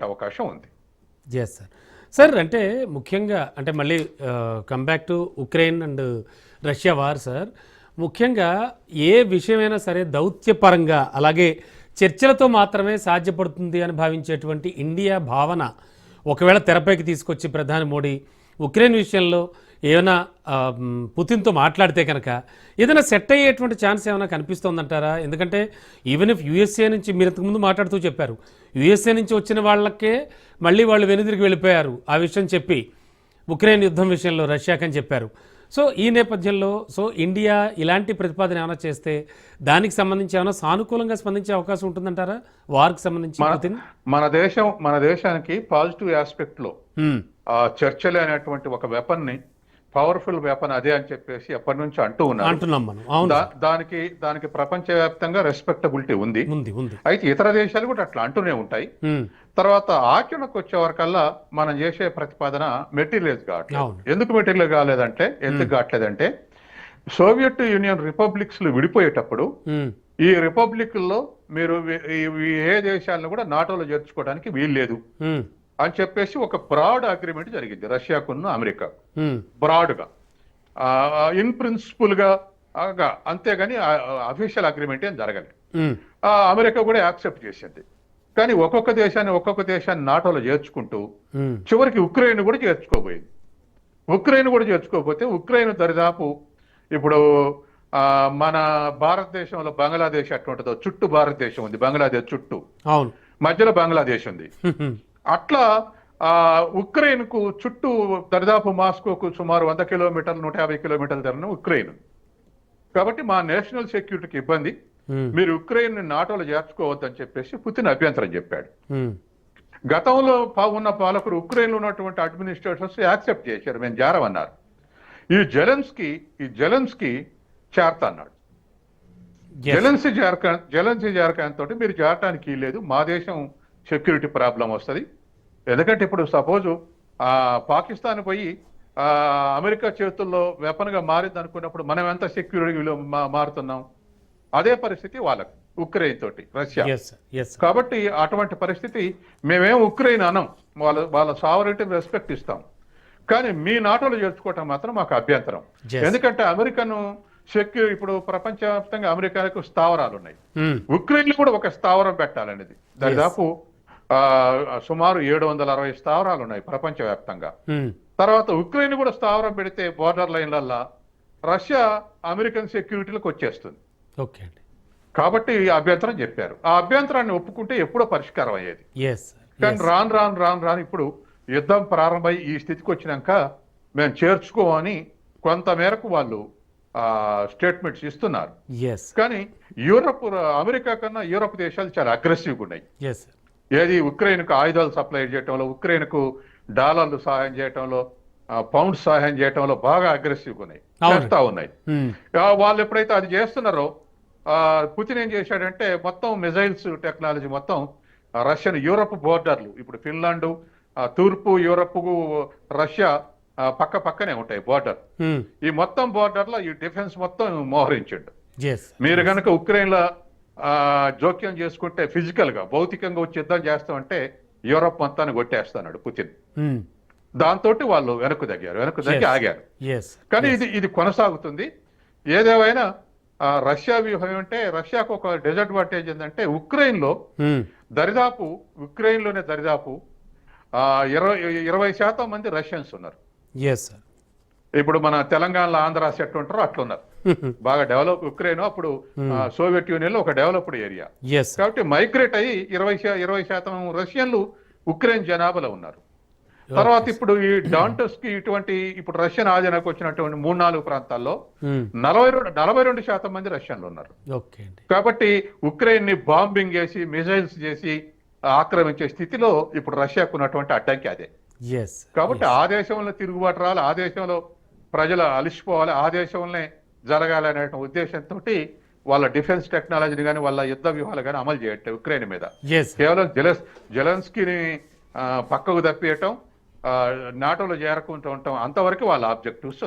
వచ్చేటువంటి అవకాశం ఉంది. ఎస్ సార్ సార్ అంటే ముఖ్యంగా అంటే మళ్ళీ comeback to Ukraine and Russia war sir ముఖ్యంగా ఏ విషయమైనా సరే దౌత్యపరంగా అలాగే చర్చలతో మాత్రమే సాధ్యపడుతుంది అని భావించేటువంటి ఇండియా భావన ఒకవేళ తెరపైకి తీసుకొచ్చి ప్రధాని మోడీ ఉక్రెయిన్ విషయంలో ఏమైనా పుతిన్తో మాట్లాడితే కనుక ఏదైనా సెట్ అయ్యేటువంటి ఛాన్స్ ఏమైనా కనిపిస్తోందంటారా? ఎందుకంటే ఈవెన్ ఇఫ్ యూఎస్ఏ నుంచి మీరు ఇంతకుముందు మాట్లాడుతూ చెప్పారు యూఎస్ఏ నుంచి వచ్చిన వాళ్ళకే మళ్ళీ వాళ్ళు వెనుదిరిగి వెళ్ళిపోయారు ఆ విషయం చెప్పి ఉక్రెయిన్ యుద్ధం విషయంలో రష్యాకని చెప్పారు. సో ఈ నేపథ్యంలో సో ఇండియా ఇలాంటి ప్రతిపాదన ఏమైనా చేస్తే దానికి సంబంధించి ఏమైనా సానుకూలంగా స్పందించే అవకాశం ఉంటుందంటారా? వార్కి సంబంధించి మన దేశం మన దేశానికి పాజిటివ్ ఆస్పెక్ట్లో చర్చలు అనేటువంటి ఒక వెపన్ని పవర్ఫుల్ వెపన్ అదే అని చెప్పేసి ఎప్పటి నుంచి అంటూ ఉన్నారు. అంటున్నాం మనం. దానికి దానికి ప్రపంచవ్యాప్తంగా రెస్పెక్టబిలిటీ ఉంది. ఉంది ఉంది. అయితే ఇతర దేశాలు కూడా అట్లా అంటూనే ఉంటాయి. తర్వాత ఆచరణకు వచ్చే వరకల్లా మనం చేసే ప్రతిపాదన మెటీరియల్స్ కావట్లేదు. ఎందుకు మెటీరియల్ కాలేదంటే ఎందుకు కావట్లేదంటే సోవియట్ యూనియన్ రిపబ్లిక్స్ విడిపోయేటప్పుడు మ్మ్. ఈ రిపబ్లిక్ల్లో మీరు వి- ఈ- ఈ ఏ దేశాలను కూడా నాటోలో చేర్చుకోవడానికి వీల్లేదు. అని చెప్పేసి ఒక బ్రాడ్ అగ్రిమెంట్ జరిగింది రష్యాకున్న అమెరికా. బ్రాడ్గా ఇన్ ప్రిన్సిపల్గా అంతేగాని అఫీషియల్ అగ్రిమెంట్ ఏం జరగలేదు. అమెరికా కూడా యాక్సెప్ట్ చేసింది. కానీ ఒక్కొక్క దేశాన్ని ఒక్కొక్క దేశాన్ని నాటోలో చేర్చుకుంటూ. చివరికి ఉక్రెయిన్ కూడా చేర్చుకోబోయింది. ఉక్రెయిన్ కూడా చేర్చుకోకపోతే ఉక్రెయిన్ దరిదాపు ఇప్పుడు మన భారతదేశంలో బంగ్లాదేశ్ ఎట్లుంటుందో చుట్టూ భారతదేశం ఉంది బంగ్లాదేశ్ చుట్టూ. మధ్యలో బంగ్లాదేశ్ ఉంది. అట్లా ఆ ఉక్రెయిన్కు చుట్టూ దరిదాపు మాస్కోకు సుమారు వంద కిలోమీటర్లు నూట యాభై కిలోమీటర్ల ధరను ఉక్రెయిన్. కాబట్టి మా నేషనల్ సెక్యూరిటీకి ఇబ్బంది. మీరు ఉక్రెయిన్ నాటోలో చేర్చుకోవద్దని చెప్పేసి పుతిన్ అభ్యంతరం చెప్పాడు. గతంలో ఉన్న పాలకులు ఉక్రెయిన్లో ఉన్నటువంటి అడ్మినిస్ట్రేటర్స్ యాక్సెప్ట్ చేశారు. మేము జారమన్నారు. ఈ జెలెన్స్కి ఈ జెలెన్స్కి చేరతా అన్నాడు. జెలెన్సీ జార్కా జెలెన్సీ జార్కాన్ తోటి మీరు జారటానికి లేదు మా దేశం సెక్యూరిటీ ప్రాబ్లం వస్తుంది. ఎందుకంటే ఇప్పుడు సపోజ్ ఆ పాకిస్తాన్ పోయి అమెరికా చేతుల్లో వెపన్గా మారింది అనుకున్నప్పుడు మనం ఎంత సెక్యూరిటీ మారుతున్నాం? అదే పరిస్థితి వాళ్ళకు ఉక్రెయిన్ తోటి రష్యా. కాబట్టి అటువంటి పరిస్థితి మేమేం ఉక్రెయిన్ అనం. వాళ్ళ వాళ్ళ సావరిటీని రెస్పెక్ట్ ఇస్తాం. కానీ మీ నాటోలో చేర్చుకోవటం మాత్రం మాకు అభ్యంతరం. ఎందుకంటే అమెరికన్ సెక్యూ ఇప్పుడు ప్రపంచవ్యాప్తంగా అమెరికాకు స్థావరాలు ఉన్నాయి మ్మ్. ఉక్రెయిన్ కూడా ఒక స్థావరం పెట్టాలనేది. దాదాపు సుమారు ఏడు వందల అరవై స్థావరాలు ఉన్నాయి ప్రపంచవ్యాప్తంగా. తర్వాత ఉక్రెయిన్ కూడా స్థావరం పెడితే బోర్డర్ లైన్లల్లా రష్యా అమెరికన్ సెక్యూరిటీలకు వచ్చేస్తుంది. ఓకే అండి. కాబట్టి ఈ అభ్యంతరం చెప్పారు. ఆ అభ్యంతరాన్ని ఒప్పుకుంటే ఎప్పుడో పరిష్కారం అయ్యేది. కానీ రాను రాను రాను రాను ఇప్పుడు యుద్ధం ప్రారంభమై ఈ స్థితికి వచ్చినాక మేము చేర్చుకోమని కొంత మేరకు వాళ్ళు స్టేట్మెంట్స్ ఇస్తున్నారు. కానీ యూరప్ అమెరికా కన్నా యూరప్ దేశాలు చాలా అగ్రెసివ్గా ఉన్నాయి. ఏది ఉక్రెయిన్కు ఆయుధాలు సప్లై చేయటంలో ఉక్రెయిన్కు డాలర్లు సహాయం చేయటంలో పౌండ్ సహాయం చేయటంలో బాగా అగ్రెసివ్గా ఉన్నాయి. చేస్తా ఉన్నాయి. వాళ్ళు ఎప్పుడైతే అది చేస్తున్నారో పుతిన్ ఏం చేశాడంటే మొత్తం మిజైల్స్ టెక్నాలజీ మొత్తం రష్యన్ యూరప్ బోర్డర్లు ఇప్పుడు ఫిన్లాండ్ తూర్పు యూరప్ రష్యా పక్క పక్కనే ఉంటాయి బోర్డర్. ఈ మొత్తం బోర్డర్లో ఈ డిఫెన్స్ మొత్తం మోహరించిండు. మీరు కనుక ఉక్రెయిన్లో ఆ, జోక్యం చేసుకుంటే ఫిజికల్గా భౌతికంగా వచ్చి యుద్ధం చేస్తామంటే యూరప్ మొత్తాన్ని కొట్టేస్తాడు పుతిన్. దాంతో వాళ్ళు వెనక్కు తగ్గారు వెనక్కు తగ్గి. ఆగారు. కానీ ఇది ఇది కొనసాగుతుంది. ఏదేమైనా ఆ, రష్యా వ్యూహం అంటే రష్యాకు ఒక డిసడ్వాంటేజ్ ఏంటంటే ఉక్రెయిన్లో. దరిదాపు ఉక్రెయిన్లోనే దరిదాపు ఆ, ఇరవై ఇరవై శాతం మంది రష్యన్స్ ఉన్నారు. ఇప్పుడు మన తెలంగాణలో ఆంధ్ర సెట్ ఉంటారో అట్లున్నారు. బాగా డెవలప్ ఉక్రెయిన్ అప్పుడు ఆ, సోవియట్ యూనియన్లో ఒక డెవలప్డ్ ఏరియా. కాబట్టి మైగ్రేట్ అయ్యి ఇరవై ఇరవై శాతం రష్యన్లు ఉక్రెయిన్ జనాభాలో ఉన్నారు. తర్వాత ఇప్పుడు ఈ డాంటస్కి ఇటువంటి ఇప్పుడు రష్యన్ ఆధీనకు వచ్చినటువంటి మూడు నాలుగు ప్రాంతాల్లో మ్మ్. నలభై రెండు నలభై రెండు శాతం మంది రష్యన్లు ఉన్నారు. కాబట్టి ఉక్రెయిన్ని బాంబింగ్ చేసి మిజైల్స్ చేసి ఆక్రమించే స్థితిలో ఇప్పుడు రష్యాకు ఉన్నటువంటి అడ్డంకి అదే. కాబట్టి ఆ దేశంలో తిరుగుబాటు రావాలి ఆ దేశంలో ప్రజలు అలిసిపోవాలి ఆ దేశంలోనే జరగాలనే ఉద్దేశంతో వాళ్ళ డిఫెన్స్ టెక్నాలజీని కానీ వాళ్ళ యుద్ధ వ్యూహాలు కానీ అమలు చేయట్లేదు ఉక్రెయిన్ మీద. కేవలం జెలెస్ జెలెన్స్కీని పక్కకు తప్పియటం ఆ, నాటోలో చేరకుంటూ ఉంటాం అంతవరకు వాళ్ళ ఆబ్జెక్టివ్స్